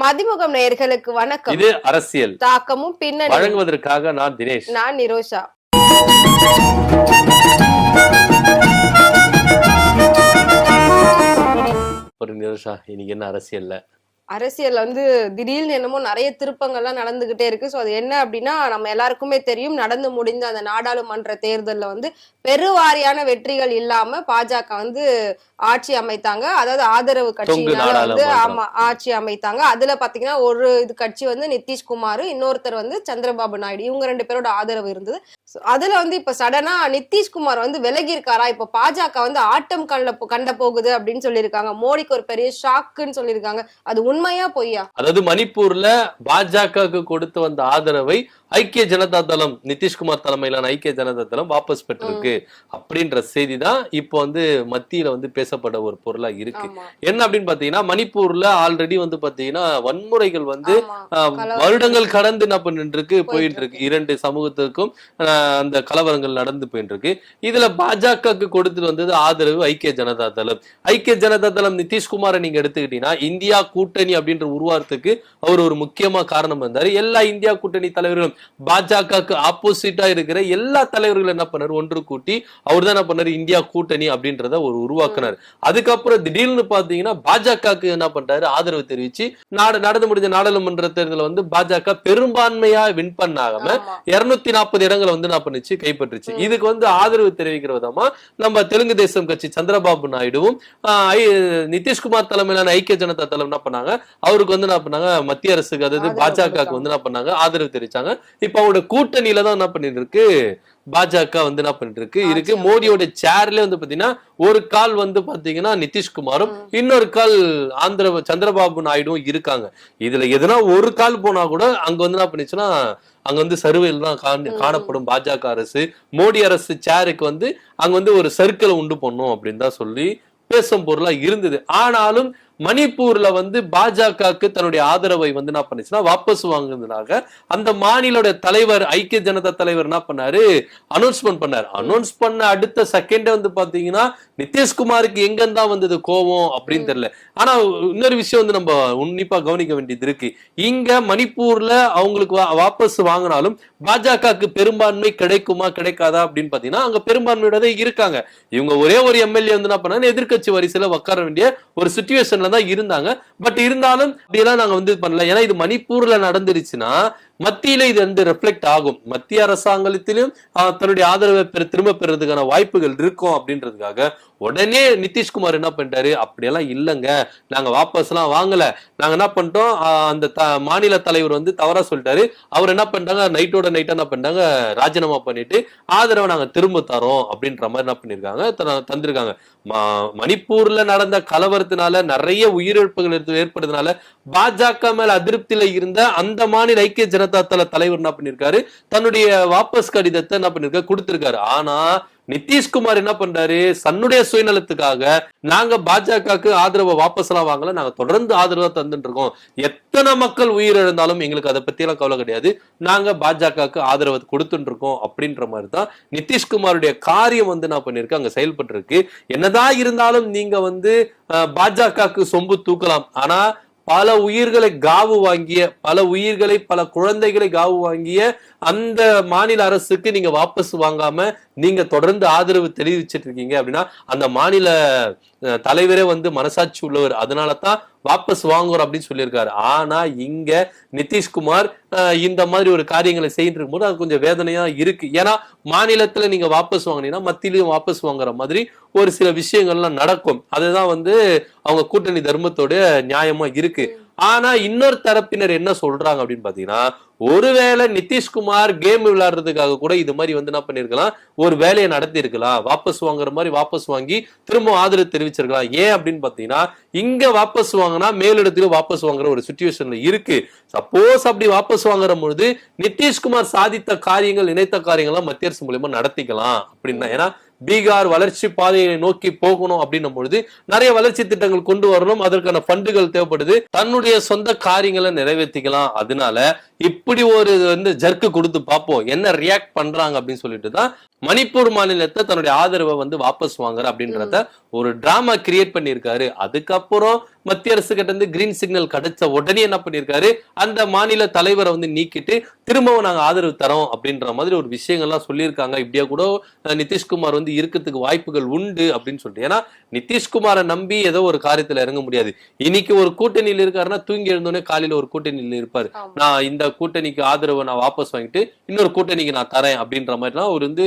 மதிமுகம் நேயர்களுக்கு வணக்கம். இது அரசியல். தாக்கமும் பின்னணி வழங்குவதற்காக நான் தினேஷ். நான் நிரோஷா. ஒரு நிமிஷம் இன்னைக்கு என்ன அரசியல்ல? அரசியல் வந்து திடீர்னு என்னமோ நிறைய திருப்பங்கள்லாம் நடந்துகிட்டே இருக்கு. ஸோ அது என்ன அப்படின்னா நம்ம எல்லாருக்குமே தெரியும் நடந்து முடிந்த அந்த நாடாளுமன்ற தேர்தல்ல வந்து பெருவாரியான வெற்றிகள் இல்லாம பாஜக வந்து ஆட்சி அமைத்தாங்க. அதாவது ஆதரவு கட்சியினால வந்து. ஆமா ஆட்சி அமைத்தாங்க. அதுல பாத்தீங்கன்னா ஒரு இது கட்சி வந்து நிதிஷ்குமார் இன்னொருத்தர் வந்து சந்திரபாபு நாயுடு. இவங்க ரெண்டு பேரோட ஆதரவு இருந்தது. அதுல வந்து இப்ப சடனா நிதிஷ்குமார் வந்து விலகி இருக்காரா இப்ப பாஜக வந்து ஆட்டம் கண்ட கண்ட போகுது அப்படின்னு சொல்லியிருக்காங்க. மோடிக்கு ஒரு பெரிய ஷாக்குன்னு சொல்லியிருக்காங்க. அது உண்மையா பொய்யா? அதாவது மணிப்பூர்ல பாஜகவுக்கு கொடுத்து வந்த ஆதரவை ஐக்கிய ஜனதா தளம் நிதிஷ்குமார் தலைமையிலான ஐக்கிய ஜனதா தளம் வாபஸ் பெற்றிருக்கு. அப்படின்ற செய்தி தான் இப்போ வந்து மத்தியில வந்து பேசப்பட ஒரு பொருளா இருக்கு. என்ன அப்படின்னு பாத்தீங்கன்னா மணிப்பூர்ல ஆல்ரெடி வந்து பாத்தீங்கன்னா வன்முறைகள் வந்து. வருடங்கள் கடந்து என்ன பண்ணிட்டு இருக்கு போயிட்டு இருக்கு. இரண்டு சமூகத்துக்கும் ஆஹ், அந்த கலவரங்கள் நடந்து போயிட்டு இருக்கு இதுல பாஜகவுக்கு கொடுத்துட்டு வந்தது ஆதரவு ஐக்கிய ஜனதா தளம். ஐக்கிய ஜனதா தளம் நிதிஷ்குமாரை நீங்க எடுத்துக்கிட்டீங்கன்னா இந்தியா கூட்டணி அப்படின்ற உருவாரத்துக்கு அவர் ஒரு முக்கியமா காரணம் இருந்தாரு எல்லா இந்தியா கூட்டணி தலைவர்களும் பாஜகவுக்கு ஆப்போசிட்டா இருக்கிற எல்லா தலைவர்களும் என்ன பண்ணாரு? ஒன்று கூட்டி அவர் தான் என்ன பண்ணாரு? இந்தியா கூட்டணி அப்படின்றத ஒரு உருவாக்குனார். அதுக்கப்புறம் திடீர்னு பாத்தீங்கன்னா பாஜகவுக்கு என்ன பண்றாரு? ஆதரவு தெரிவிச்சு நாடு நடந்து முடிஞ்ச நாடாளுமன்ற தேர்தலில் வந்து பாஜக பெரும்பான்மையா வின் பண்ணாம. இருநூத்தி நாற்பது இடங்களை வந்து என்ன பண்ணுச்சு கைப்பற்றுச்சு. இதுக்கு வந்து ஆதரவு தெரிவிக்கிற விதமா நம்ம தெலுங்கு தேசம் கட்சி சந்திரபாபு நாயுடுவும் நிதிஷ்குமார் தலைமையிலான ஐக்கிய ஜனதா தளம் என்ன பண்ணாங்க? அவருக்கு வந்து என்ன பண்ணாங்க? மத்திய அரசுக்கு அதாவது பாஜகவுக்கு வந்து என்ன பண்ணாங்க? ஆதரவு தெரிவிச்சாங்க. இப்ப அவரோட கூட்டணியில தான் என்ன பண்ணிட்டு இருக்கு பாஜக வந்து என்ன பண்ணிட்டு இருக்கு இருக்கு மோடியோட சேர்ல வந்து பாத்தீங்கன்னா ஒரு கால் வந்து பாத்தீங்கன்னா நிதிஷ்குமாரும் இன்னொரு கால் ஆந்திர சந்திரபாபு நாயுடும் இருக்காங்க. இதுல எதுனா ஒரு கால் போனா கூட அங்க வந்து என்ன பண்ணுச்சுன்னா அங்க வந்து சர்வேல் தான் காண- காணப்படும் பாஜக அரசு. மோடி அரசு சேருக்கு வந்து அங்க வந்து ஒரு சர்க்கிளை உண்டு பண்ணும் அப்படின்னு தான் சொல்லி பேசும் பொருளா இருந்தது. ஆனாலும் மணிப்பூர்ல வந்து பாஜகவுக்கு தன்னுடைய ஆதரவை வந்து என்ன பண்ணுச்சுன்னா வாபஸ் வாங்குனதுனாக அந்த மாநிலோட தலைவர் ஐக்கிய ஜனதா தலைவர் என்ன பண்ணாரு? அனௌன்ஸ்மெண்ட் பண்ணாரு. அனௌன்ஸ் பண்ண அடுத்த செகண்டே வந்து பாத்தீங்கன்னா நிதிஷ்குமாருக்கு எங்க தான் வந்தது கோவம் அப்படின்னு தெரியல. ஆனா இன்னொரு விஷயம் வந்து நம்ம உன்னிப்பா கவனிக்க வேண்டியது இருக்கு. இங்க மணிப்பூர்ல அவங்களுக்கு வாபஸ் வாங்கினாலும் பாஜகவுக்கு பெரும்பான்மை கிடைக்குமா கிடைக்காதா அப்படின்னு பாத்தீங்கன்னா அங்க பெரும்பான்மையோட இருக்காங்க. இவங்க ஒரே ஒரு எம்எல்ஏ வந்து என்ன பண்ணாங்க எதிர்க்கட்சி வரிசையில உட்கார வேண்டிய ஒரு சுச்சுவேஷன்ல தான் இருந்தாங்க. பட் இருந்தாலும் அப்படியெல்லாம் நாங்க வந்து பண்ணல. ஏன்னா இது மணிப்பூர்ல நடந்துருச்சுன்னா மத்தியில இது வந்து ரிஃப்ளெக்ட் ஆகும். மத்திய அரசாங்கத்திலும் தன்னுடைய ஆதரவை பெற திரும்ப பெறதுக்கான வாய்ப்புகள் இருக்கும் அப்படின்றதுக்காக உடனே நிதிஷ்குமார் என்ன பண்ணிட்டாரு? அப்படியெல்லாம் இல்லைங்க. நாங்க வாபஸ் எல்லாம் வாங்கல. நாங்க என்ன பண்ணிட்டோம்? அந்த த- மாநில தலைவர் வந்து தவறா சொல்லிட்டாரு. அவர் என்ன பண்ணிட்டாங்க? நைட்டோட நைட்டா என்ன பண்ணிட்டாங்க? ராஜினாமா பண்ணிட்டு ஆதரவை நாங்க திரும்ப தரோம் அப்படின்ற மாதிரி என்ன பண்ணிருக்காங்க? த- தந்திருக்காங்க. ம- மணிப்பூர்ல நடந்த கலவரத்தினால நிறைய உயிரிழப்புகள் ஏற்படுறதுனால பாஜக மேல அதிருப்தியில இருந்த அந்த மாநில ஐக்கிய ஜனதா தள தலைவர் என்ன பண்ணிருக்காரு? தன்னுடைய வாபஸ் கடிதத்தை என்ன பண்ணிருக்காரு கொடுத்திருக்காரு. ஆனா நிதிஷ்குமார் என்ன பண்றாரு? தன்னுடைய சுயநலத்துக்காக நாங்க பாஜகவுக்கு ஆதரவை வாபஸ் எல்லாம் வாங்கல நாங்க தொடர்ந்து ஆதரவா தந்துட்டு இருக்கோம். எத்தனை மக்கள் உயிரிழந்தாலும் எங்களுக்கு அதை பத்தி எல்லாம் கவலை கிடையாது. நாங்க பாஜகவுக்கு ஆதரவு கொடுத்துட்டு இருக்கோம் அப்படின்ற மாதிரி தான் நிதிஷ்குமாருடைய காரியம் வந்து என்ன பண்ணிருக்கு அங்க செயல்பட்டு இருக்கு என்னதான் இருந்தாலும் நீங்க வந்து பாஜகவுக்கு சொம்பு தூக்கலாம். ஆனா பல உயிர்களை காவு வாங்கிய பல உயிர்களை பல குழந்தைகளை காவு வாங்கிய அந்த மாநில அரசுக்கு நீங்க வாபஸ் வாங்காம நீங்க தொடர்ந்து ஆதரவு தெரிவிச்சிட்டு இருக்கீங்க அப்படின்னா அந்த மாநில தலைவரே வந்து மனசாட்சி உள்ளவர். அதனால தான் வாபஸ் வாங்குறோம் அப்படின்னு சொல்லியிருக்காரு. ஆனா இங்க நிதிஷ்குமார் இந்த மாதிரி ஒரு காரியங்களை செய்யிட்டு இருக்கும்போது அது கொஞ்சம் வேதனையா இருக்கு. ஏன்னா மாநிலத்துல நீங்க வாபஸ் வாங்கினீங்கன்னா மத்தியிலையும் வாபஸ் வாங்குற மாதிரி ஒரு சில விஷயங்கள்லாம் நடக்கும். அதுதான் வந்து அவங்க கூட்டணி தர்மத்தோட நியாயமா இருக்கு. ஆனா இன்னொரு தரப்பினர் என்ன சொல்றாங்க அப்படின்னு பாத்தீங்கன்னா ஒருவேளை நிதிஷ்குமார் கேம் விளையாடுறதுக்காக கூட இது மாதிரி வந்து என்ன பண்ணிருக்கலாம்? ஒரு வேலையை நடத்தி இருக்கலாம் வாபஸ் வாங்குற மாதிரி வாபஸ் வாங்கி திரும்ப ஆதரவு தெரிவிச்சிருக்கலாம். ஏன் அப்படின்னு பாத்தீங்கன்னா இங்க வாபஸ் வாங்கினா மேலிடத்துல வாபஸ் வாங்குற ஒரு சுச்சுவேஷன்ல இருக்கு. சப்போஸ் அப்படி வாபஸ் வாங்குற பொழுது நிதிஷ்குமார் சாதித்த காரியங்கள் நினைத்த காரியங்கள்லாம் மத்திய அரசு மூலியமா நடத்திக்கலாம் அப்படின்னா ஏன்னா பீகார் வளர்ச்சி பாதையை நோக்கி போகணும் அப்படின்னும் பொழுது நிறைய வளர்ச்சி திட்டங்கள் கொண்டு வரணும். அதற்கான ஃபண்டுகள் தேவைப்படுது. தன்னுடைய சொந்த காரியங்களை நிறைவேற்றிக்கலாம். அதனால இப்படி ஒரு வந்து ஜர்க்கு கொடுத்து பார்ப்போம். என்ன ரியாக்ட் பண்றாங்க அப்படின்னு சொல்லிட்டு தான் மணிப்பூர் மாநிலத்தை தன்னுடைய ஆதரவை வந்து வாபஸ் வாங்குற அப்படின்றத ஒரு டிராமா கிரியேட் பண்ணியிருக்காரு. அதுக்கப்புறம் மத்திய அரசு கிட்ட இருந்து கிரீன் சிக்னல் கிடைச்ச உடனே என்ன பண்ணிருக்காரு அந்த மாநில தலைவரை வந்து நீக்கிட்டு திரும்பவும் நாங்க ஆதரவு தரோம் அப்படின்ற மாதிரி ஒரு விஷயங்கள்லாம் சொல்லியிருக்காங்க. இப்படியா கூட நிதிஷ்குமார் வந்து இருக்கிறதுக்கு வாய்ப்புகள் உண்டு அப்படின்னு சொல்லிட்டு. ஏன்னா நிதிஷ்குமாரை நம்பி ஏதோ ஒரு காரியத்துல இறங்க முடியாது. இன்னைக்கு ஒரு கூட்டணியில் இருக்காருன்னா தூங்கி எழுந்தோடனே காலையில ஒரு கூட்டணியில் இருப்பாரு. நான் இந்த கூட்டணிக்கு ஆதரவை நான் வாபஸ் வாங்கிட்டு இன்னொரு கூட்டணிக்கு நான் தரேன் அப்படின்ற மாதிரிலாம் அவர் வந்து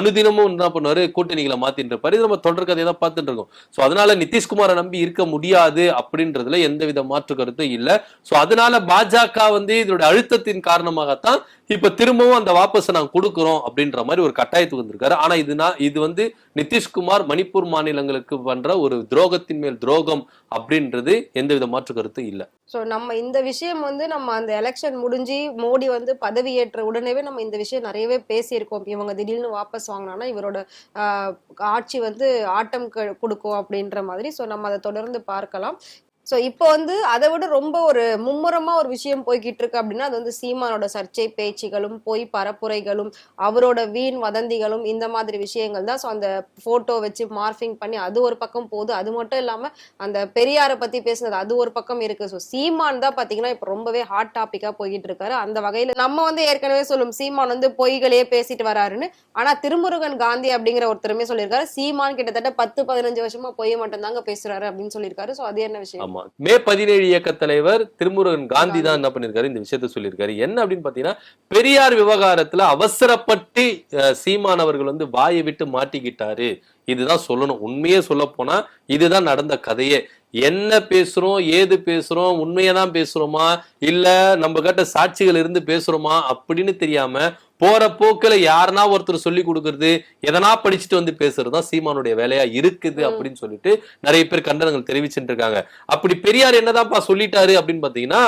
அனுதினமும் என்ன பண்ணுவாரு? கூட்டணிகளை மாத்திட்டு இருப்பாரு. இது நம்ம தொடர் கதையை தான் பார்த்துட்டு இருக்கோம். சோ அதனால நிதிஷ்குமாரை நம்பி இருக்க முடியாது அப்படின்றதுல எந்தவித மாற்று கருத்தும் இல்லை. ஸோ அதனால பாஜக வந்து இதோட அழுத்தத்தின் காரணமாகத்தான் இப்ப திரும்பவும் அந்த வாபஸை நாங்க கொடுக்குறோம் அப்படின்ற மாதிரி ஒரு கட்டாயத்துக்கு வந்திருக்காரு. ஆனா இது நான் இது வந்து நிதிஷ்குமார் மணிப்பூர் மாநிலங்களுக்கு பண்ற ஒரு துரோகத்தின் மேல் துரோகம் அப்படின்றது எந்தவித மாற்று கருத்தும் இல்ல. சோ நம்ம இந்த விஷயம் வந்து நம்ம அந்த எலெக்ஷன் முடிஞ்சு மோடி வந்து பதவி ஏற்ற உடனேவே நம்ம இந்த விஷயம் நிறையவே பேசியிருக்கோம். இவங்க திடீர்னு வாபஸ் வாங்கினா இவரோட ஆட்சி வந்து ஆட்டம் க- கொடுக்கும் அப்படின்ற மாதிரி. சோ நம்ம அதை தொடர்ந்து பார்க்கலாம். சோ இப்போ வந்து அதை விட ரொம்ப ஒரு மும்முரமா ஒரு விஷயம் போய்கிட்டு இருக்கு அப்படின்னா அது வந்து சீமானோட சர்ச்சை பேச்சுகளும் போய் பரப்புரைகளும் அவரோட வீண் வதந்திகளும் இந்த மாதிரி விஷயங்கள் தான். ஸோ அந்த போட்டோ வச்சு மார்ஃபிங் பண்ணி அது ஒரு பக்கம் போகுது. அது மட்டும் இல்லாம அந்த பெரியாரை பத்தி பேசுனது அது ஒரு பக்கம் இருக்கு. ஸோ சீமான் தான் பாத்தீங்கன்னா இப்போ ரொம்பவே ஹாட் டாபிக்கா போய்கிட்டு இருக்காரு அந்த வகையில நம்ம வந்து ஏற்கனவே சொல்லும் சீமான் வந்து பொய்களையே பேசிட்டு வராருன்னு. ஆனா திருமுருகன் காந்தி அப்படிங்கிற ஒருத்தருமே சொல்லியிருக்காரு. சீமான் கிட்டத்தட்ட பத்து பதினஞ்சு வருஷமா பொய் மட்டும் தாங்க பேசுறாரு அப்படின்னு சொல்லியிருக்காரு. ஸோ அது என்ன விஷயம்? ஆமா மே பதினேழு இயக்க தலைவர் திருமுருகன் காந்தி தான் என்ன பண்ணிருக்காரு? இந்த விஷயத்த சொல்லியிருக்காரு. என்ன அப்படின்னு பாத்தீங்கன்னா பெரியார் விவகாரத்துல அவசரப்பட்டு சீமானவர்கள் சீமான் அவர்கள் வந்து வாயை விட்டு மாட்டிக்கிட்டாரு. இதுதான் சொல்லணும். உண்மையே சொல்ல போனா இதுதான் நடந்த கதையே. என்ன பேசுறோம் ஏது பேசுறோம் உண்மையை தான் பேசுறோமா இல்ல நம்ம கிட்ட சாட்சிகள் இருந்து பேசுறோமா அப்படின்னு தெரியாம போற போக்குல யாருனா ஒருத்தர் சொல்லி கொடுக்கறது எதனா படிச்சுட்டு வந்து பேசுறது தான் சீமானுடைய வேலையா இருக்குது. அப்படின்னு சொல்லிட்டு நிறைய பேர் கண்டனங்கள் தெரிவிச்சுட்டு இருக்காங்க அப்படி பெரியார் என்னதான்ப்பா சொல்லிட்டாரு அப்படின்னு பாத்தீங்கன்னா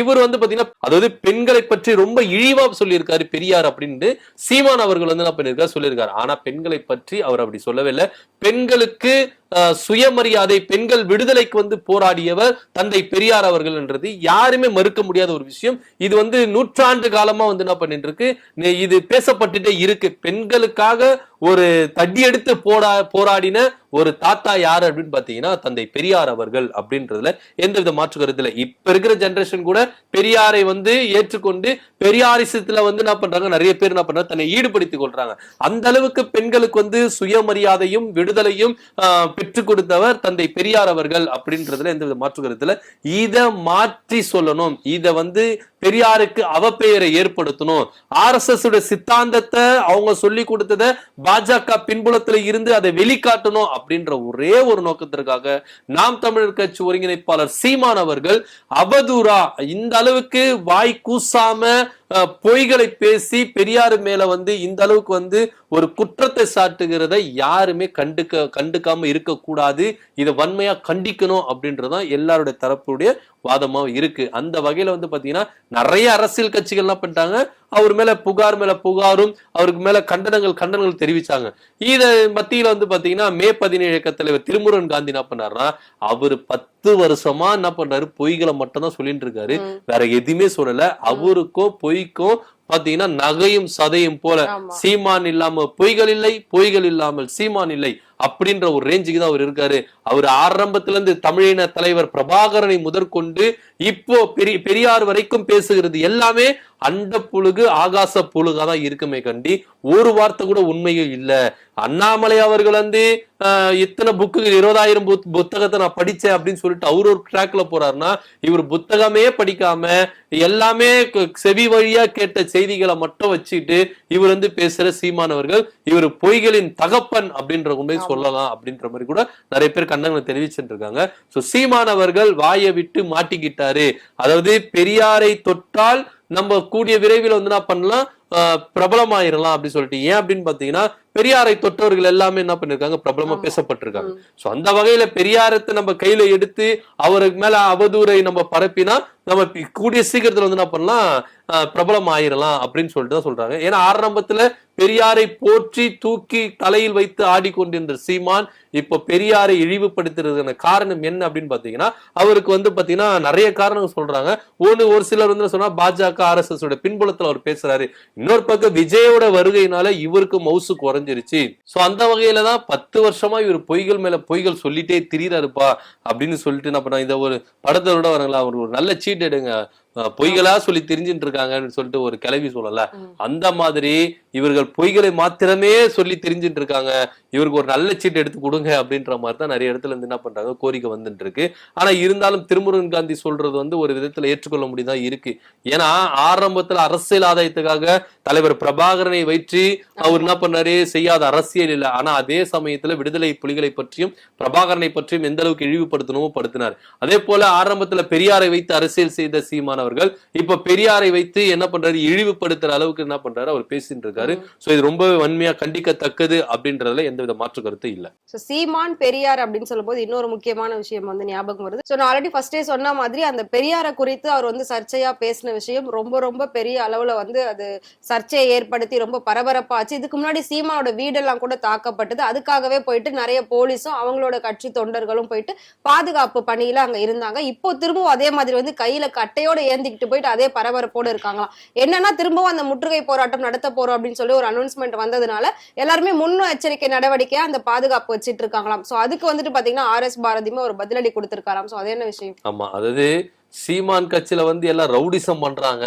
இவர் வந்து பாத்தீங்கன்னா அதாவது பெண்களை பற்றி ரொம்ப இழிவா சொல்லியிருக்காரு பெரியார் அப்படின்னு சீமான் அவர்கள் வந்து என்ன பண்ணிருக்காரு சொல்லியிருக்காரு. ஆனா பெண்களை பற்றி அவர் அப்படி சொல்லவே இல்லை பெண்களுக்கு சுயமரியாதை பெண்கள் விடுதலைக்கு வந்து போராடியவர் தந்தை பெரியார் அவர்கள் என்றது யாருமே மறுக்க முடியாத ஒரு விஷயம். இது வந்து நூற்றாண்டு காலமா வந்து என்ன பண்ணிட்டு இருக்கு? இது பேசப்பட்டுட்டே இருக்கு. பெண்களுக்காக ஒரு தடி எடுத்து போடா போராடின ஒரு தாத்தா யார் அப்படின்னு பாத்தீங்கன்னா தந்தை பெரியார் அவர்கள் அப்படின்றதுல எந்தவித மாற்று கருத்து இல்லை. இப்ப இருக்கிற ஜென்ரேஷன் கூட பெரியாரை வந்து ஏற்றுக்கொண்டு பெரியாரிசத்துல வந்து என்ன பண்றாங்க? நிறைய பேர் என்ன பண்றாங்க? தன்னை ஈடுபடுத்திக் கொள்றாங்க. அந்த அளவுக்கு பெண்களுக்கு வந்து சுயமரியாதையும் விடுதலையும் பெற்றுக் கொடுத்தவர் தந்தை பெரியார் அவர்கள் அப்படின்றதுல எந்தவித மாற்று கருத்துல இல்லை. இத மாற்றி சொல்லணும். இத வந்து பெரியாருக்கு அவப்பெயரை ஏற்படுத்தணும். ஆர் எஸ் எஸ் சித்தாந்தத்தை அவங்க சொல்லி கொடுத்தத பாஜக பின்புலத்துல இருந்து அதை வெளிக்காட்டணும் அப்படின்ற ஒரே ஒரு நோக்கத்திற்காக நாம் தமிழர் கட்சி ஒருங்கிணைப்பாளர் சீமான் அவர்கள் அவதூறா. இந்த அளவுக்கு வாய் கூசாம பொய்களை பேசி பெரியார் மேல வந்து இந்த அளவுக்கு வந்து ஒரு குற்றத்தை சாட்டுகிறத யாருமே கண்டுக்க கண்டுக்காம இருக்கக்கூடாது. இதை வன்மையா கண்டிக்கணும் அப்படின்றதுதான் எல்லாருடைய தரப்புடைய வாதமாக இருக்கு. அந்த வகையில வந்து பாத்தீங்கன்னா நிறைய அரசியல் கட்சிகள் பண்ணிட்டாங்க. அவர் மேல புகார் மேல புகாரும் அவருக்கு மேல கண்டனங்கள் கண்டனங்கள் தெரிவிச்சாங்க. இத மத்தியில வந்து பாத்தீங்கன்னா மே பதினேழு இயக்க தலைவர் திருமுருகன் காந்தி என்ன பண்ணாருன்னா அவரு பத்து வருஷமா என்ன பண்றாரு பொய்களை மட்டும் தான் சொல்லிட்டு இருக்காரு. வேற எதுவுமே சொல்லல. அவருக்கும் பொய்க்கும் பாத்தீங்கன்னா நகையும் சதையும் போல சீமான் இல்லாம பொய்கள் இல்லை பொய்கள் இல்லாமல் சீமான் இல்லை அப்படின்ற ஒரு ரேஞ்சுக்கு தான் அவர் இருக்காரு. அவர் ஆரம்பத்துல இருந்து தமிழின தலைவர் பிரபாகரனை முதற்கொண்டு இப்போ பெரிய பெரியார் வரைக்கும் பேசுகிறது எல்லாமே அண்ட புழுகு ஆகாச புழுகா தான் இருக்குமே கண்டி. ஒரு வார்த்தை கூட உண்மையும் இல்ல. அண்ணாமலை அவர்கள் வந்து இத்தனை புக்கு இருபதாயிரம் புத்- புத்தகத்தை நான் படிச்சேன் அப்படின்னு சொல்லிட்டு அவர் ஒரு ட்ராக்ல போறாருன்னா இவர் புத்தகமே படிக்காம எல்லாமே செவி வழியா கேட்ட செய்திகளை மட்டும் வச்சுக்கிட்டு இவர் வந்து பேசுற சீமானவர்கள் இவர் பொய்களின் தகப்பன் அப்படின்ற உண்மை ஆமா. சொல்லலாம் அப்படின்ற மாதிரி கூட நிறைய பேர் கண்டனங்களை தெரிவிச்சுட்டு இருக்காங்க சோ சீமானவர்கள் வாயை விட்டு மாட்டிக்கிட்டாரு. அதாவது பெரியாரை தொட்டால் நம்ம கூடிய விரைவில் வந்து என்ன பண்ணலாம் பிரபலமாயிரலாம் அப்படின்னு சொல்லிட்டு ஏன் அப்படின்னு பாத்தீங்கன்னா பெரியாரை தொட்டவர்கள் எல்லாமே என்ன பண்ணிருக்காங்க பிரபலமா. பேசப்பட்டிருக்காங்க. சோ அந்த வகையில பெரியாரத்தை நம்ம கையில எடுத்து அவருக்கு மேல அவதூறை நம்ம பரப்பினா நம்ம கூடிய சீக்கிரத்தில் வந்து என்ன பண்ணலாம்? பிரபலம் ஆயிரலாம் அப்படின்னு சொல்லிட்டு தான் சொல்றாங்க. ஏன்னா ஆரம்பத்துல பெரியாரை போற்றி தூக்கி தலையில் வைத்து ஆடிக்கொண்டிருந்த சீமான் இப்போ பெரியாரை இழிவுபடுத்துறதுக்கான காரணம் என்ன அப்படின்னு பாத்தீங்கன்னா அவருக்கு வந்து பாத்தீங்கன்னா நிறைய காரணங்கள் சொல்றாங்க. ஒண்ணு ஒரு சிலர் வந்து சொன்னா பாஜக ஆர்எஸ்எஸ் எஸ் பின்புலத்துல அவர் பேசுறாரு. இன்னொரு பக்கம் விஜயோட வருகையினால இவருக்கு மவுசு குறைஞ்சிருச்சு. சோ அந்த வகையில தான் பத்து வருஷமா இவர் பொய்கள் மேல பொய்கள் சொல்லிட்டே திரியிறாருப்பா அப்படின்னு சொல்லிட்டு என்ன பண்ண இந்த ஒரு படத்தோட வரங்களா அவர் ஒரு நல்ல சீட் எடுங்க பொய்களா சொல்லி தெரிஞ்சுட்டு இருக்காங்கன்னு சொல்லிட்டு ஒரு கிளவி சொல்லல. அந்த மாதிரி இவர்கள் பொய்களை மாத்திரமே சொல்லி தெரிஞ்சுட்டு இருக்காங்க இவருக்கு ஒரு நல்ல சீட் எடுத்து கொடுங்க அப்படின்ற மாதிரி தான் நிறைய இடத்துல இருந்து என்ன பண்றாங்க கோரிக்கை வந்துட்டு இருக்கு ஆனா இருந்தாலும் திருமுருகன் காந்தி சொல்றது வந்து ஒரு விதத்துல ஏற்றுக்கொள்ள முடியுதா இருக்கு. ஏன்னா ஆரம்பத்துல அரசியல் ஆதாயத்துக்காக தலைவர் பிரபாகரனை வைத்து அவர் என்ன பண்ணாரு செய்யாத அரசியல் இல்ல. ஆனா அதே சமயத்துல விடுதலை புலிகளை பற்றியும் பிரபாகரனை பற்றியும் எந்த அளவுக்கு இழிவுபடுத்தணுமோ படுத்தினார். அதே போல ஆரம்பத்துல பெரியாரை வைத்து அரசியல் செய்த சீமான் அவர்கள் இப்ப பெரியாரை வைத்து என்ன பண்றாரு? இழிவுபடுத்துற அளவுக்கு என்ன பண்றாரு? அவர் பேசிட்டு இருக்காரு. சோ இது ரொம்பவே வன்மையா கண்டிக்கத்தக்கது அப்படின்றதுல எந்தவித மாற்று கருத்து இல்ல. சீமான் பெரியார் அப்படின்னு சொல்லும்போது இன்னொரு முக்கியமான விஷயம் வந்து ஞாபகம் வருது. நான் ஆல்ரெடி ஃபர்ஸ்டே சொன்ன மாதிரி அந்த பெரியாரை குறித்து அவர் வந்து சர்ச்சையா பேசின விஷயம் ரொம்ப ரொம்ப பெரிய அளவுல வந்து அது சர்ச்சையை ஏற்படுத்தி ரொம்ப பரபரப்பாச்சு. இதுக்கு முன்னாடி சீமானோட வீடெல்லாம் கூட தாக்கப்பட்டது. அதுக்காகவே போயிட்டு நிறைய போலீஸும் அவங்களோட கட்சி தொண்டர்களும் போயிட்டு பாதுகாப்பு பணியில அங்க இருந்தாங்க. இப்போ திரும்பவும் அதே மாதிரி வந்து கையில கட்டையோட ஏந்திக்கிட்டு போயிட்டு அதே பரபரப்போட இருக்காங்களாம். என்னன்னா திரும்பவும் அந்த முற்றுகை போராட்டம் நடத்த போறோம் அப்படின்னு சொல்லி ஒரு அனௌன்ஸ்மெண்ட் வந்ததுனால எல்லாருமே முன்னெச்சரிக்கை நடவடிக்கையா அந்த பாதுகாப்பு வச்சிட்டு இருக்காங்களாம். சோ அதுக்கு வந்துட்டு பாத்தீங்கன்னா ஆர் எஸ் பாரதியுமே ஒரு பதிலடி கொடுத்திருக்காராம். சோ அது என்ன விஷயம்? ஆமா அதாவது சீமான் கட்சியில வந்து எல்லாம் ரவுடிசம் பண்றாங்க.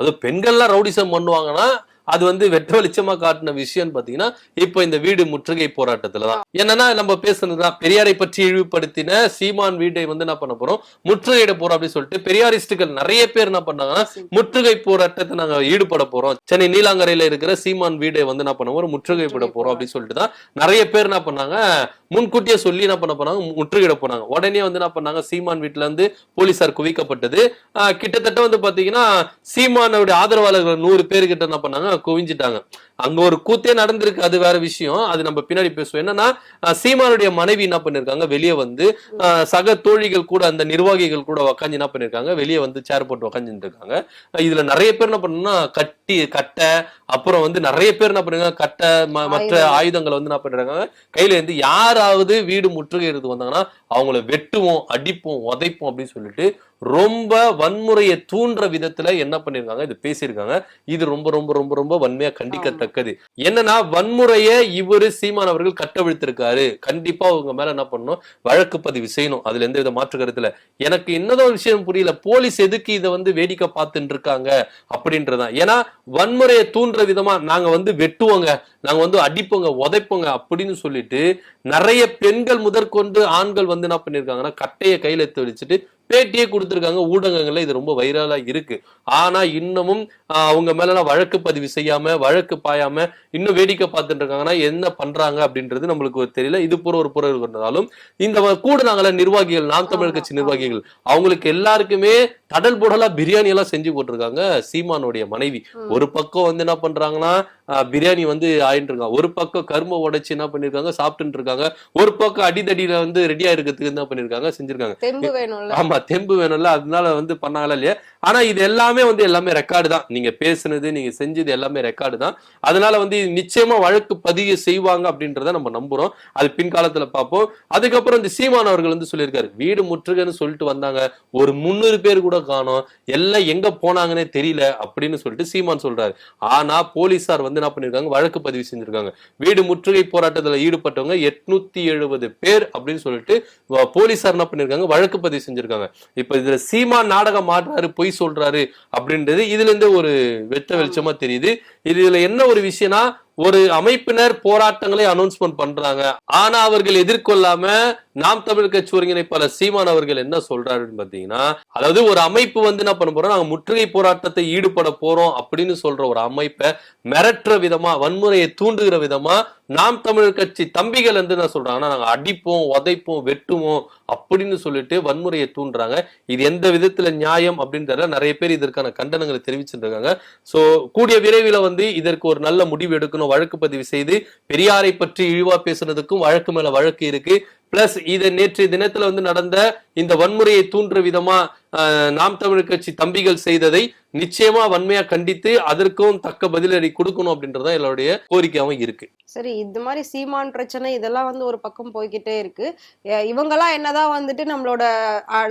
அது பெண்கள்லாம் ரவுடிசம் பண்ணுவாங்கன்னா அது வந்து வெட்ட வெளிச்சமா காட்டின விஷயம் பாத்தீங்கன்னா இப்போ இந்த வீடு முற்றுகை போராட்டத்துலதான் என்னன்னா நம்ம பேசுனதுதான். பெரியாரை பற்றி இழிவுபடுத்தின சீமான் வீட்டை வந்து என்ன பண்ண போறோம்? முற்றுகையிட போறோம் அப்படின்னு சொல்லிட்டு பெரியாரிஸ்டுகள் நிறைய பேர் என்ன பண்ணாங்கன்னா முற்றுகை போராட்டத்தை நாங்க ஈடுபட போறோம். சென்னை நீலாங்கரையில இருக்கிற சீமான் வீடை வந்து என்ன பண்ண போறோம்? முற்றுகை போட போறோம் அப்படின்னு சொல்லிட்டு தான் நிறைய பேர் என்ன பண்ணாங்க முன்கூட்டியே சொல்லி என்ன பண்ண போனாங்க முற்றுகிட போனாங்க உடனே வந்து என்ன பண்ணாங்க? சீமான் வீட்டுல இருந்து போலீசார் குவிக்கப்பட்டது. கிட்டத்தட்ட வந்து பாத்தீங்கன்னா சீமானோட ஆதரவாளர்கள் நூறு பேர் கிட்ட என்ன பண்ணாங்க? குவிஞ்சிட்டாங்க. அங்க ஒரு கூத்தே நடந்திருக்கு அது வேற விஷயம். அது நம்ம பின்னாடி பேசுவோம். என்னன்னா சீமானுடைய மனைவி என்ன பண்ணிருக்காங்க? வெளியே வந்து சக தோழிகள் கூட அந்த நிர்வாகிகள் கூட உக்காந்து என்ன பண்ணிருக்காங்க? வெளியே வந்து சேர் போட்டு உக்காந்துட்டு இருக்காங்க இதுல நிறைய பேர் என்ன பண்ணணும்னா கட்டி கட்டை அப்புறம் வந்து நிறைய பேர் என்ன பண்ணுறாங்க கட்டை மற்ற ஆயுதங்கள். வந்து என்ன பண்றாங்க கையில இருந்து யாராவது வீடு முற்றுகையிடுறது வந்தாங்கன்னா அவங்கள வெட்டுவோம் அடிப்போம் உதைப்போம் அப்படின்னு சொல்லிட்டு ரொம்ப வன்முறையை தூண்டுற விதத்துல என்ன பண்ணிருக்காங்க? இது பேசியிருக்காங்க. இது ரொம்ப ரொம்ப ரொம்ப ரொம்ப வன்மையா கண்டிக்கத்தக்கது. என்னன்னா வன்முறையை இவரு சீமான் அவர்கள் கட்டவிழ்த்திருக்காரு. கண்டிப்பா அவங்க மேல என்ன பண்ணணும்? வழக்கு பதிவு செய்யணும். அதுல எந்த வித மாற்று கருத்துல. எனக்கு என்னதான் விஷயம் புரியல. போலீஸ் எதுக்கு இதை வந்து வேடிக்கை பார்த்துட்டு இருக்காங்க? அப்படின்றதான் ஏன்னா வன்முறையை தூண்டுற விதமா நாங்க வந்து வெட்டுவோங்க. நாங்க வந்து அடிப்போங்க உதைப்போங்க அப்படின்னு சொல்லிட்டு நிறைய பெண்கள் முதற்கொண்டு ஆண்கள் வந்து என்ன பண்ணிருக்காங்கன்னா கட்டையை கையில எடுத்து வச்சுட்டு பேட்டியே கொடுத்திருக்காங்க. ஊடகங்கள்ல இது ரொம்ப வைரலா இருக்கு. ஆனா இன்னமும் அவங்க மேல எல்லாம் வழக்கு பதிவு செய்யாம வழக்கு பாயாம இன்னும் வேடிக்கை பார்த்துட்டு இருக்காங்கன்னா என்ன பண்றாங்க அப்படின்றது நம்மளுக்கு தெரியல. இது புற ஒரு புற இருந்தாலும் இந்த வ- கூடுனாங்கள நிர்வாகிகள் நாம் தமிழர் கட்சி. நிர்வாகிகள் அவங்களுக்கு எல்லாருக்குமே தடல் புடலா பிரியாணி எல்லாம் செஞ்சு போட்டிருக்காங்க. சீமானுடைய மனைவி. ஒரு பக்கம் வந்து என்ன பண்றாங்கன்னா பிரியாணி வந்து ஆயிட்டு இருக்காங்க. ஒரு பக்கம் கரும்பை உடைச்சு என்ன பண்ணிருக்காங்க? சாப்பிட்டுட்டு இருக்காங்க. ஒரு பக்கம் அடிதடியில வந்து ரெடியா இருக்கிறதுக்கு என்ன பண்ணிருக்காங்க? செஞ்சிருக்காங்க. ஆமா தெம்பு வேணும்ல. அதனால வந்து பண்ணாங்களா இல்லையா? ஆனா இது எல்லாமே வந்து எல்லாமே ரெக்கார்டு தான். நீங்க பேசுனது நீங்க செஞ்சது எல்லாமே ரெக்கார்டு தான். அதனால வந்து நிச்சயமா வழக்கு பதிவு செய்வாங்க அப்படின்றத நம்ம நம்புறோம். அது பின்காலத்துல பார்ப்போம். அதுக்கப்புறம் இந்த சீமான் அவர்கள் வந்து சொல்லியிருக்காரு. வீடு முற்றுகைன்னு சொல்லிட்டு வந்தாங்க. ஒரு முந்நூறு பேர் கூட காணும். எல்லாம் எங்க போனாங்கன்னே தெரியல அப்படின்னு சொல்லிட்டு சீமான் சொல்றாரு. ஆனா போலீசார் வந்து என்ன பண்ணிருக்காங்க வழக்கு பதிவு செஞ்சிருக்காங்க. வீடு முற்றுகை போராட்டத்துல ஈடுபட்டவங்க எட்நூத்தி எழுபது பேர் அப்படின்னு சொல்லிட்டு போலீசார் என்ன பண்ணிருக்காங்க வழக்கு பதிவு செஞ்சிருக்காங்க. இப்ப இதுல சீமான் நாடகம் மாடுறாரு பொய் சொல்றாரு அப்படின்றது இதுல இருந்து ஒரு வெட்ட வெளிச்சமா தெரியுது. இதுல என்ன ஒரு விஷயம்னா ஒரு அமைப்பினர் போராட்டங்களை அனௌன்ஸ்மெண்ட் பண்றாங்க ஆனா அவர்கள் எதிர்கொள்ளாம நாம் தமிழ் கட்சி ஒருங்கிணைப்பாளர் சீமான் அவர்கள் என்ன சொல்றாருன்னு பாத்தீங்கன்னா அதாவது ஒரு அமைப்பு வந்து என்ன பண்ண போறோம் நாங்க முற்றுகை போராட்டத்தை ஈடுபட போறோம் அப்படின்னு சொல்ற ஒரு அமைப்பை மிரட்டுற விதமா வன்முறையை தூண்டுகிற விதமா நாம் தமிழர் கட்சி தம்பிகள் வந்து என்ன சொல்றாங்கன்னா நாங்க அடிப்போம் உதைப்போம் வெட்டுவோம் அப்படின்னு சொல்லிட்டு வன்முறையை தூண்டுறாங்க. இது எந்த விதத்துல நியாயம் அப்படின்றத நிறைய பேர் இதற்கான கண்டனங்களை தெரிவிச்சிட்டு சோ கூடிய விரைவில் வந்து இதற்கு ஒரு நல்ல முடிவு எடுக்கணும். வழக்கு பதிவு செய்து பெரியாரை பற்றி இழிவா பேசுனதுக்கும் வழக்கு மேல வழக்கு இருக்கு. பிளஸ் இதை நேற்றைய தினத்துல வந்து நடந்த இந்த வன்முறையை தூண்டுற விதமா நாம் தமிழ் கட்சி தம்பிகள் செய்ததை நிச்சயமா வன்மையா கண்டித்து அதற்கும் தக்க பதிலடி கொடுக்கணும் அப்படின்றத என்னுடைய கோரிக்கையாவும் இருக்கு. சரி இந்த மாதிரி சீமான் பிரச்சனை இதெல்லாம் வந்து ஒரு பக்கம் போய்கிட்டே இருக்கு. இவங்கெல்லாம் என்னதான் வந்துட்டு நம்மளோட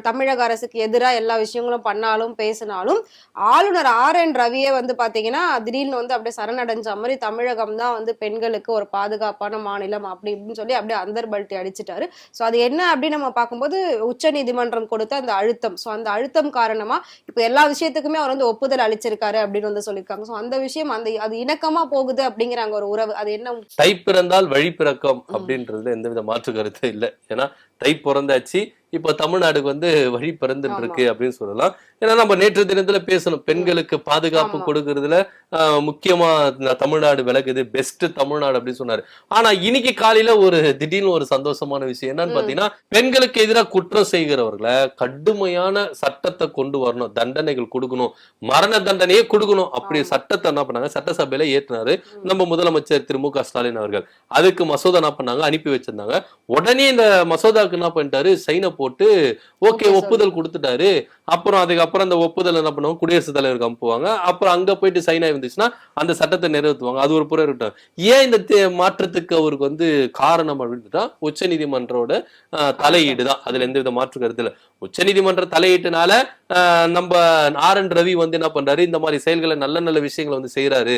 தமிழக அரசுக்கு எதிராக எல்லா விஷயங்களும் பண்ணாலும் பேசினாலும் ஆளுநர் ஆர் என் ரவியே வந்து பாத்தீங்கன்னா திடீர்னு வந்து அப்படியே சரணடைஞ்ச மாதிரி தமிழகம் தான் வந்து பெண்களுக்கு ஒரு பாதுகாப்பான மாநிலம் அப்படி இப்படின்னு சொல்லி அப்படியே அந்தர்பல்ட்டி அடிச்சிட்டாரு. ஸோ அது என்ன அப்படின்னு நம்ம பார்க்கும்போது உச்ச நீதிமன்றம் கொடுத்த அந்த அழுத்தம். ஸோ அந்த அழுத்தம் காரணமா இப்போ எல்லா விஷயத்துக்குமே அவர் வந்து ஒப்புதல் அளிச்சிருக்காரு அப்படின்னு வந்து சொல்லியிருக்காங்க. ஸோ அந்த விஷயம் அந்த அது இணக்கமா போகுது அப்படிங்கிறாங்க ஒரு உறவு. அது என்ன தை பிறந்தால் வழி பிறக்கம் அப்படின்றதுல எந்தவித மாற்று கருத்து இல்லை. ஏன்னா தை பிறந்தாச்சு. இப்போ தமிழ்நாடுக்கு வந்து வழி பிறந்துட்டு இருக்கு அப்படின்னு சொல்லலாம். ஏன்னா நம்ம நேற்று தினத்துல பேசணும். பெண்களுக்கு பாதுகாப்பு. கொடுக்கறதுல முக்கியமா தமிழ்நாடு விலகுது பெஸ்ட் தமிழ்நாடு அப்படின்னு சொன்னாரு. ஆனா இன்னைக்கு காலையில ஒரு திடீர்னு ஒரு சந்தோஷமான விஷயம் என்னன்னு. பாத்தீங்கன்னா பெண்களுக்கு எதிராக குற்றம் செய்கிறவர்களை கடுமையான சட்டத்தை கொண்டு வரணும். தண்டனைகள் கொடுக்கணும். மரண தண்டனையே கொடுக்கணும். அப்படி. சட்டத்தை என்ன பண்ணாங்க? சட்டசபையில ஏற்றினாரு நம்ம முதலமைச்சர் திரு மு க ஸ்டாலின் அவர்கள். அதுக்கு மசோதா என்ன பண்ணாங்க? அனுப்பி வச்சிருந்தாங்க. உடனே இந்த மசோதாக்கு என்ன பண்ணிட்டாரு? சைனை போட்டு ஓகே ஒப்புதல் கொடுத்துட்டாரு. அப்புறம் அதுக்கப்புறம் அந்த ஒப்புதல் என்ன பண்ணுவாங்க? குடியரசுத் தலைவருக்கு அனுப்புவாங்க. அப்புறம் அங்க போயிட்டு சைன் ஆயிருந்துச்சுன்னா அந்த சட்டத்தை நிறைவேற்றுவாங்க. அது ஒரு புறம் இருக்கட்டும் ஏன் இந்த மாற்றத்துக்கு அவருக்கு வந்து காரணம் அப்படின்ட்டு உச்ச நீதிமன்றோட தலையீடு தான் அதுல எந்த வித மாற்று கருத்து உச்ச நீதிமன்ற தலையீட்டுனால நம்ம ஆர் என் ரவி வந்து என்ன பண்றாரு? இந்த மாதிரி செயல்களை நல்ல நல்ல விஷயங்களை வந்து செய்யறாரு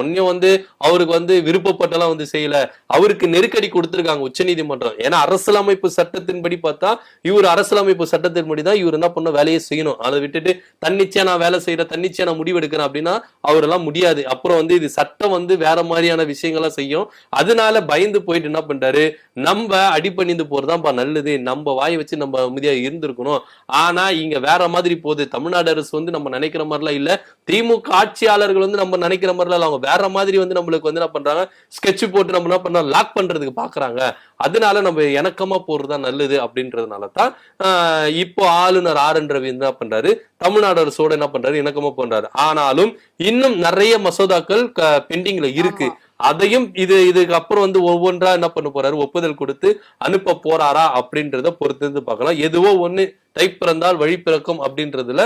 ஒன்னும் வந்து அவருக்கு வந்து விருப்பப்பட்டெல்லாம் வந்து செய்யல. அவருக்கு நெருக்கடி கொடுத்துருக்காங்க உச்ச நீதிமன்றம் ஏன்னா அரசியலமைப்பு சட்டத்தின்படி பார்த்தா இவர் அரசியலமைப்பு சட்டத்தின்படி தான் இவர் என்ன பண்ண வேலையை செய்யணும். அதை விட்டுட்டு தன்னிச்சையா நான் வேலை செய்யற தன்னிச்சையா நான் முடிவெடுக்கிறேன் அப்படின்னா அவரெல்லாம் முடியாது. அப்புறம் வந்து இது சட்டம் வந்து வேற மாதிரியான விஷயங்களா செய்யும். அதனால பயந்து போயிட்டு என்ன பண்றாரு? நம்ம அடிப்பணிந்து போறதுதான்ப்பா நல்லது. நம்ம வாயை வச்சு நம்ம அமைதியா இருந்திருக்கணும். ஆனா இங்க வேற மாதிரி போகுது. தமிழ்நாடு அரசு வந்து நம்ம நினைக்கிற மாதிரிலாம் இல்ல. திமுக ஆட்சியாளர்கள் வந்து நம்ம நினைக்கிற மாதிரிலாம் அவங்க வேற மாதிரி வந்து நம்மளுக்கு வந்து என்ன பண்றாங்க? ஸ்கெட்ச் போட்டு நம்ம என்ன பண்றோம் லாக் பண்றதுக்கு பாக்குறாங்க. அதனால நம்ம இணக்கமா போறதுதான் நல்லது அப்படின்றதுனால தான் ஆஹ் இப்போ ஆளுநர் ஆர் என் ரவி என்ன பண்றாரு? தமிழ்நாடு அரசோட என்ன பண்றாரு? இணக்கமா பண்றாரு ஆனாலும் இன்னும் நிறைய மசோதாக்கள் பெண்டிங்ல இருக்கு. அதையும் இது இதுக்கு அப்புறம் வந்து ஒவ்வொன்றா என்ன பண்ண போறாரு? ஒப்புதல் கொடுத்து அனுப்ப போறாரா அப்படின்றத பொறுத்து பார்க்கலாம். எதுவோ ஒன்று தை பிறந்தால் வழி பிறக்கும் அப்படின்றதுல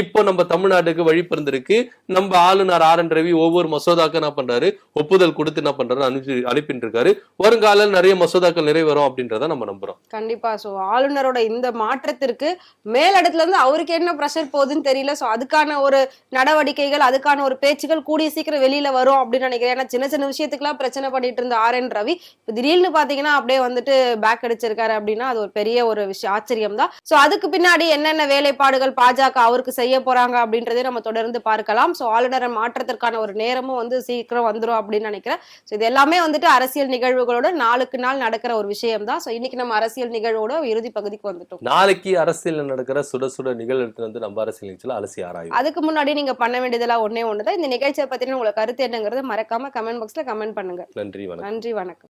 இப்போ நம்ம தமிழ்நாட்டுக்கு வழி பிறந்திருக்கு. நம்ம ஆளுநர் ஆர் என் ரவி ஒவ்வொரு மசோதாக்கு என்ன பண்றாரு? ஒப்புதல் கொடுத்து என்ன பண்றாரு அனுப்பி அனுப்பிட்டு இருக்காரு வருங்கால நிறைய மசோதாக்கள் நிறைவேறும் அப்படின்றத நம்ம நம்புறோம். கண்டிப்பா. சோ ஆளுநரோட இந்த மாற்றத்திற்கு மேலிடத்துல இருந்து அவருக்கு என்ன ப்ரெஷர் போகுதுன்னு தெரியல. சோ அதுக்கான ஒரு நடவடிக்கைகள் அதுக்கான ஒரு பேச்சுகள் கூடிய சீக்கிரம் வெளியில வரும் அப்படின்னு நினைக்கிறேன். ஏன்னா சின்ன சின்ன விஷயத்துக்குலாம் பிரச்சனை பண்ணிட்டு இருந்த ஆர் என் ரவி இப்ப திடீர்னு பாத்தீங்கன்னா அப்படியே வந்துட்டு பேக் அடிச்சிருக்காரு அப்படின்னா அது ஒரு பெரிய ஒரு விஷயம் ஆச்சரியம் தான் சோ அதுக்கு பின்னாடி என்னென்ன வேலைப்பாடுகள் பாஜக அவருக்கு செய்ய போறாங்க அப்படின்றதை நம்ம தொடர்ந்து பார்க்கலாம். சோ ஆளுநர் மாற்றத்திற்கான ஒரு நேரமும் வந்து சீக்கிரம் வந்துரும் அப்படின்னு நினைக்கிறேன். ஸோ இது எல்லாமே வந்துட்டு அரசியல் நிகழ்வுகளோட நாளுக்கு நாள் நடக்கிற ஒரு விஷயம் தான் ஸோ இன்னைக்கு நம்ம அரசியல் நிகழ்வோட இறுதி பகுதிக்கு வந்துட்டோம். நாளைக்கு அரசியல் நடக்கிற சுட சுட நிகழ்வு வந்து நம்ம அரசியல் நிகழ்ச்சியில அலசி ஆராயும். அதுக்கு முன்னாடி நீங்க பண்ண வேண்டியதெல்லாம் ஒண்ணே ஒண்ணுதான். இந்த நிகழ்ச்சியை பத்தின உங்களுக்கு கருத்து என்னங்கிறத மறக்காம கமெண்ட் பாக்ஸ்ல கமெண்ட் பண்ணுங்க. நன்றி வணக்கம். நன்றி வணக்கம்.